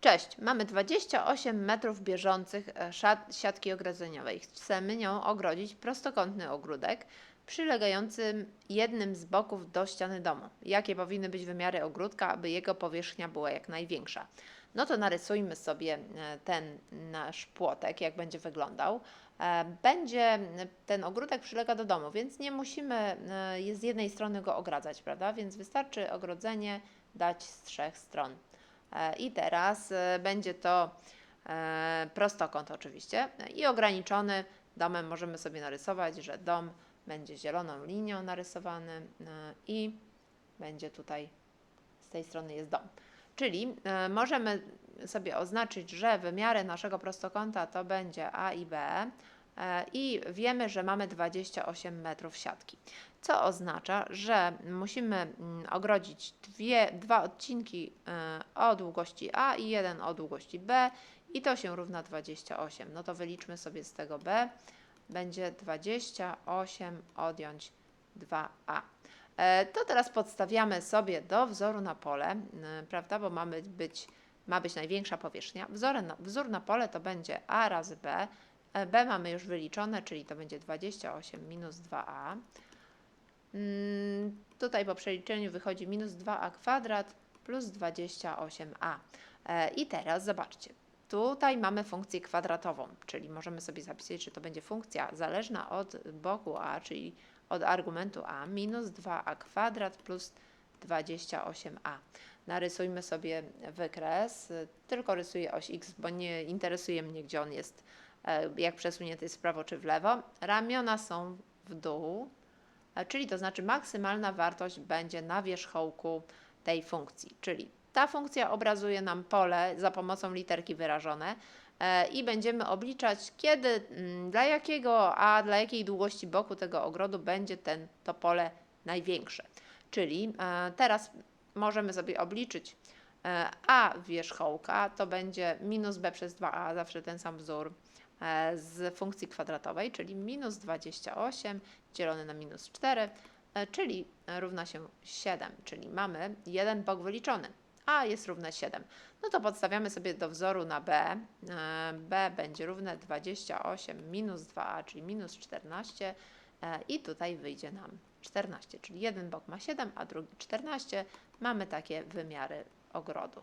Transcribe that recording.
Cześć, mamy 28 metrów bieżących e, siatki ogrodzeniowej. Chcemy nią ogrodzić prostokątny ogródek przylegający jednym z boków do ściany domu. Jakie powinny być wymiary ogródka, aby jego powierzchnia była jak największa? No to narysujmy sobie e, ten nasz płotek, jak będzie wyglądał. E, Będzie ten ogródek przylega do domu, więc nie musimy z jednej strony go ogradzać, prawda? Więc wystarczy ogrodzenie dać z trzech stron. E, I teraz e, będzie to e, prostokąt oczywiście i ograniczony domem możemy sobie narysować, że dom będzie zieloną linią narysowany i będzie tutaj z tej strony jest dom. Czyli możemy sobie oznaczyć, że wymiary naszego prostokąta to będzie A i B i wiemy, że mamy 28 metrów siatki. Co oznacza, że musimy mm, ogrodzić dwie, dwa odcinki e, o długości A i jeden o długości B i to się równa 28. No to wyliczmy sobie z tego B. Będzie 28 odjąć 2A. E, To teraz podstawiamy sobie do wzoru na pole, prawda, bo mamy być, ma być największa powierzchnia. Wzór na, wzór na pole to będzie A razy B. B mamy już wyliczone, czyli to będzie 28 minus 2A. Mm, Tutaj po przeliczeniu wychodzi minus 2a kwadrat plus 28a. E, I teraz zobaczcie, tutaj mamy funkcję kwadratową, czyli możemy sobie zapisać, że to będzie funkcja zależna od boku a, czyli od argumentu a, minus 2a kwadrat plus 28a. Narysujmy sobie wykres, tylko rysuję oś x, bo nie interesuje mnie, gdzie on jest, jak przesunięty jest w prawo czy w lewo. Ramiona są w dół, E, czyli to znaczy maksymalna wartość będzie na wierzchołku tej funkcji, czyli ta funkcja obrazuje nam pole za pomocą literki wyrażone e, i będziemy obliczać, kiedy, mm, dla jakiego, a dla jakiej długości boku tego ogrodu będzie ten, to pole największe. Czyli e, teraz możemy sobie obliczyć e, a wierzchołka to będzie minus b przez 2a, zawsze ten sam wzór e, z funkcji kwadratowej, czyli minus 28 dzielone na minus 4, e, czyli równa się 7, czyli mamy jeden bok wyliczony, a jest równe 7. No to podstawiamy sobie do wzoru na b. E, b będzie równe 28 minus 2a, czyli minus 14 e, i tutaj wyjdzie nam 14, czyli jeden bok ma 7, a drugi 14. Mamy takie wymiary ogrodu.